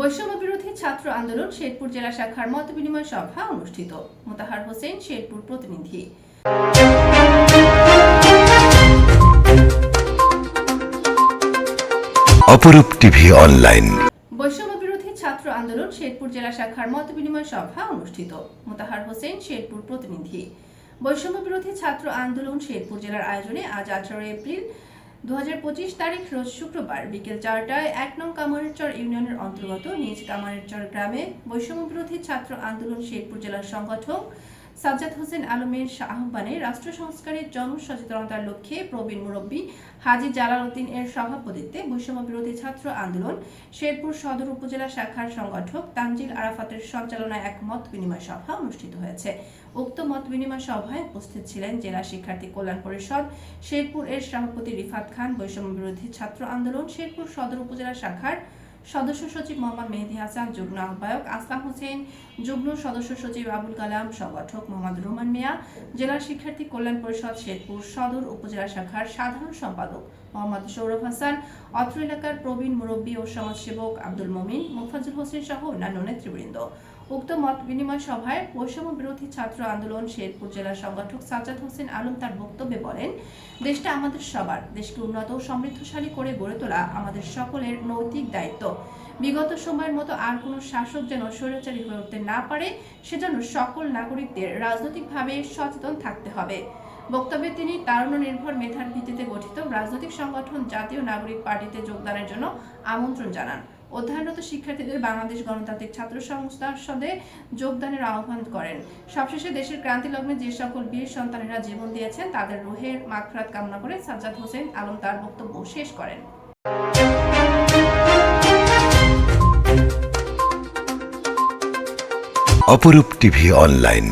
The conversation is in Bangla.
বৈষম্য বিরোধী ছাত্র আন্দোলন শেরপুর জেলা শাখার মত বিনিময় সভা অনুষ্ঠিত। মোতাহার হোসেন শেরপুর প্রতিনিধি। অপরূপ টিভি অনলাইন। বৈষম্য বিরোধী ছাত্র আন্দোলন শেরপুর জেলা শাখার মত বিনিময় সভা অনুষ্ঠিত। মোতাহার হোসেন শেরপুর প্রতিনিধি। বৈষম্য বিরোধী ছাত্র আন্দোলন শেরপুর জেলার আয়োজনে আজ আঠারো এপ্রিল দু হাজার পঁচিশ তারিখ রোজ শুক্রবার বিকেল চারটায় এক নং কামারেরচর ইউনিয়নের অন্তর্গত নিজ কামারেরচর গ্রামে বৈষম্যবিরোধী ছাত্র আন্দোলন শেরপুর জেলার সংগঠক সাজ্জাদ হোসেন আলমের আহ্বানে রাষ্ট্র সংস্কারের জনসচেতনতার লক্ষ্যে প্রবীণ মুরব্বী হাজী জালাল উদ্দিন এর সভাপতিত্বে বৈষম্য বিরোধী ছাত্র আন্দোলন, শেরপুর সদর উপজেলা শাখার সংগঠক তানজিল আরাফাতের সঞ্চালনায় এক মত বিনিময় সভা অনুষ্ঠিত হয়েছে। উক্ত মত বিনিময় সভায় উপস্থিত ছিলেন জেলা শিক্ষার্থী কল্যাণ পরিষদ, শেরপুর এর সভাপতি রিফাত খান, বৈষম্য বিরোধী ছাত্র আন্দোলন, শেরপুর সদর উপজেলা শাখার সদস্য সচিব মোহাম্মদ মেহেদি হাসান, যুগ্ম আহ্বায়ক আসলাম হোসেন, যুগ্ম সদস্য সচিব আবুল কালাম সংগঠক মোহাম্মদ রোমান মিয়া, জেলা শিক্ষার্থী কল্যাণ পরিষদ শেরপুর সদর উপজেলা শাখার সাধারণ সম্পাদক মোহাম্মদ সৌরভ হাসান, অত্র এলাকার প্রবীণ মুরব্বী ও সমাজসেবক আব্দুল মমিন মোফাজুল হোসেন সহ অন্যান্য নেতৃবৃন্দ। উক্ত মত বিনিময় সভায় বৈষম্য বিরোধী ছাত্র আন্দোলন শেরপুর জেলা সংগঠক সাজ্জাদ হোসেন আলম তার বক্তব্যে বলেন, দেশটা আমাদের সবার, দেশকে উন্নত ও সমৃদ্ধশালী করে গড়ে তোলা আমাদের সকলের নৈতিক দায়িত্ব। বিগত সময়ের মতো আর কোনো শাসক যেন স্বৈরাচারী হয়ে উঠতে না পারে, সেজন্য সকল নাগরিকদের রাজনৈতিকভাবে সচেতন থাকতে হবে। বক্তব্যে তিনি তারুণ্য নির্ভর মেধার ভিত্তিতে গঠিত রাজনৈতিক সংগঠন জাতীয় নাগরিক পার্টিতে যোগদানের জন্য আমন্ত্রণ জানান। অধ্যয়নরত শিক্ষার্থীদের বাংলাদেশ গণতান্ত্রিক ছাত্র সংসদে যোগদানের আহ্বান করেন। সবশেষে দেশের ক্রান্তি লগ্নে যে সকল বীর সন্তানেরা জীবন দিয়েছেন, তাদের রোহের মাগফিরাত কামনা করে সাজ্জাদ হোসেন আলম তার বক্তব্য শেষ করেন। অপরূপ টিভি অনলাইন।